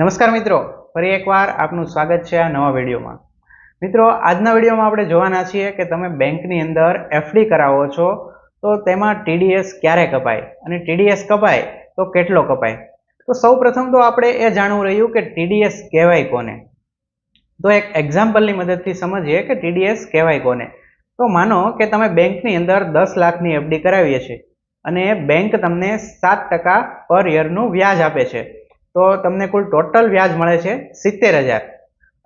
નમસ્કાર મિત્રો, ફરી એકવાર આપનું સ્વાગત છે આ નવા વિડીયોમાં. મિત્રો, આજના વિડીયોમાં આપણે જોવાના છીએ કે તમે બેંકની અંદર એફડી કરાવો છો, તો તેમાં ટીડીએસ ક્યારે કપાય અને ટીડીએસ કપાય તો કેટલો કપાય? તો સૌ તો આપણે એ જાણવું રહ્યું કે ટીડીએસ કહેવાય કોને? તો એક એક્ઝામ્પલની મદદથી સમજીએ કે ટીડીએસ કહેવાય કોને? તો માનો કે તમે બેંકની અંદર દસ લાખની એફડી કરાવીએ છીએ અને બેંક તમને સાત ટકા પર યરનું વ્યાજ આપે છે. તો તમને કુલ ટોટલ વ્યાજ મળે છે સિત્તેર હજાર.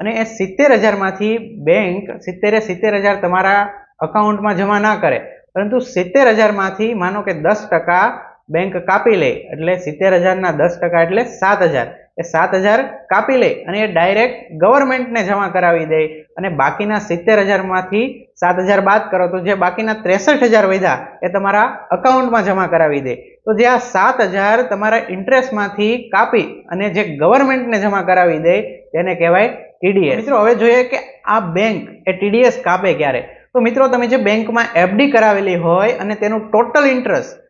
અને એ સિત્તેર હજારમાંથી બેંક સિત્તેરે સિત્તેર હજાર તમારા અકાઉન્ટમાં જમા ના કરે. પરંતુ સિત્તેર હજારમાંથી માનો કે દસ ટકા બેંક કાપી લે, એટલે સિત્તેર હજારના દસ ટકા એટલે સાત હજાર. એ સાત હજાર કાપી લે અને એ ડાયરેક્ટ ગવર્મેન્ટને જમા કરાવી દે. અને બાકીના સિત્તેર હજારમાંથી સાત હજાર બાદ કરો તો જે બાકીના ત્રેસઠ હજાર વધ્યા એ તમારા અકાઉન્ટમાં જમા કરાવી દે. તો જે આ સાત હજાર તમારા ઇન્ટરેસ્ટમાંથી કાપી અને જે ગવર્મેન્ટને જમા કરાવી દે તેને કહેવાય ટીડીએસ મિત્રો, હવે જોઈએ કે આ બેંક એ ટીડીએસ કાપે ક્યારે? તો મિત્રો, તમે જે બેંકમાં એફડી કરાવેલી હોય અને તેનું ટોટલ ઇન્ટરેસ્ટ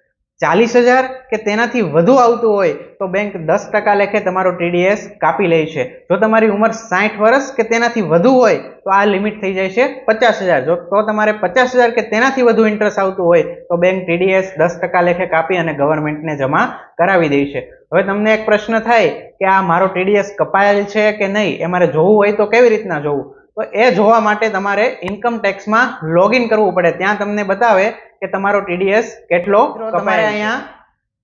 ચાલીસ હજાર કે તેનાથી વધુ આવતું હોય તો બેંક દસ ટકા લેખે તમારો ટીડીએસ કાપી લે છે. જો તમારી ઉંમર સાઠ વર્ષ કે તેનાથી વધુ હોય તો આ લિમિટ થઈ જાય છે પચાસ હજાર. જો તો તમારે પચાસ હજાર કે તેનાથી વધુ ઇન્ટરેસ્ટ આવતું હોય તો બેંક ટીડીએસ દસ ટકા લેખે કાપી અને ગવર્મેન્ટને જમા કરાવી દે છે. હવે તમને એક પ્રશ્ન થાય કે આ મારો ટીડીએસ કપાયેલ છે કે નહીં? એ મારે જોવું હોય તો કેવી રીતના જોવું? તો એ જોવા માટે તમારે ઇન્કમ ટેક્સમાં લોગિન કરવું પડે. ત્યાં તમને બતાવે કે તમારો ટીડીએસ કેટલો તમારે અહીંયા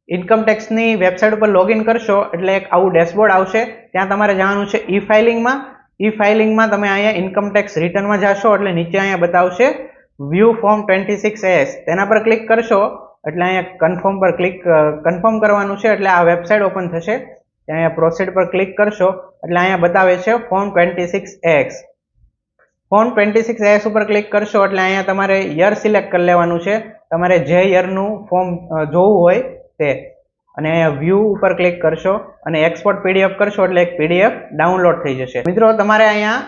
ઇન્કમ ટેક્સની વેબસાઇટ ઉપર લોગિન કરશો એટલે એક આવું ડેશબોર્ડ આવશે. ત્યાં તમારે જવાનું છે ઈ ફાઇલિંગમાં ઈ ફાઇલિંગમાં તમે અહીંયા ઇન્કમ ટેક્સ રિટર્નમાં જશો એટલે નીચે અહીંયા બતાવશે view form twenty six S તેના પર ક્લિક કરશો એટલે અહીંયા કન્ફર્મ પર ક્લિક કન્ફર્મ કરવાનું છે એટલે આ વેબસાઇટ ઓપન થશે. ત્યાં અહીંયા પ્રોસીડ પર ક્લિક કરશો એટલે અહીંયા બતાવે છે form twenty six X form twenty six S ઉપર ક્લિક કરશો એટલે અહીંયા તમારે યર સિલેક્ટ કરી લેવાનું છે. તમારે જે યરનું ફોર્મ જોવું હોય તે. અને અહીંયા વ્યૂ ઉપર ક્લિક કરશો અને એક્સપોર્ટ પીડીએફ કરશો એટલે એક પીડીએફ ડાઉનલોડ થઈ જશે. મિત્રો, તમારે અહીંયા